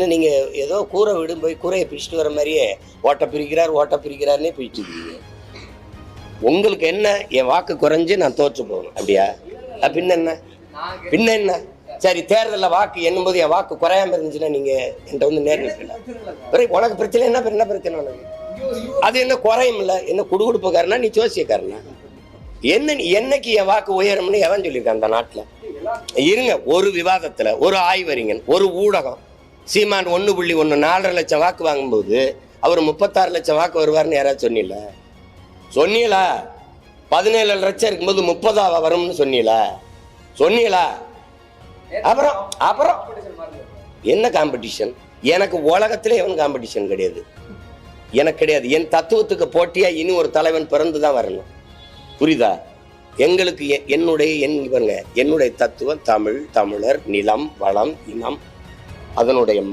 என்ன நீங்கள் ஏதோ கூரை விடும் போய் கூரையை பிரிச்சுட்டு வர மாதிரியே ஓட்ட பிரிக்கிறார் ஓட்ட பிரிக்கிறாருன்னே பிரிச்சுட்டு இருக்கீங்க. உங்களுக்கு என்ன? என் வாக்கு குறைஞ்சு நான் தோற்று போகணும். அப்படியா? பின்ன என்ன? பின்ன என்ன? சரி தேர்தலில் வாக்கு என்னும்போது என் வாக்கு குறையாம இருந்துச்சுன்னா நீங்கள் என்கிட்ட வந்து நேரில் உனக்கு பிரச்சனை என்ன? என்ன பிரச்சனை உனக்கு? அது என்ன குறையும் இல்லை? என்ன குடுகுடுப்புக்காரனா? நீ ஜோசியக்காரனா? என்ன என்னைக்கு என் வாக்கு உயரும்னு எவன் சொல்லியிருக்கான் அந்த நாட்டில்? இருங்க ஒரு விவாதத்தில் ஒரு ஆய்வறிஞன் ஒரு ஊடகம் சீமான் ஒன்று புள்ளி ஒன்று நாலரை லட்சம் வாக்கு வாங்கும்போது அவர் முப்பத்தாறு லட்சம் வாக்கு வருவார்னு யாராவது சொன்னீல சொன்னீங்களா? பதினேழு லட்சம் இருக்கும்போது முப்பதாவா வரும்னு சொன்னீங்களா? சொன்னீங்களா? அப்புறம் அப்புறம்? என்ன காம்படிஷன் எனக்கு உலகத்திலே எவன் காம்படிஷன் கிடையாது. எனக்கு கிடையாது. என் தத்துவத்துக்கு போட்டியாக இனி ஒரு தலைவன் பிறந்து தான் வரணும். புரியுதா? எங்களுக்கு எ- என்னுடைய என் பாருங்க என்னுடைய தத்துவம் தமிழ் தமிழர் நிலம் வளம் இனம் அதனுடைய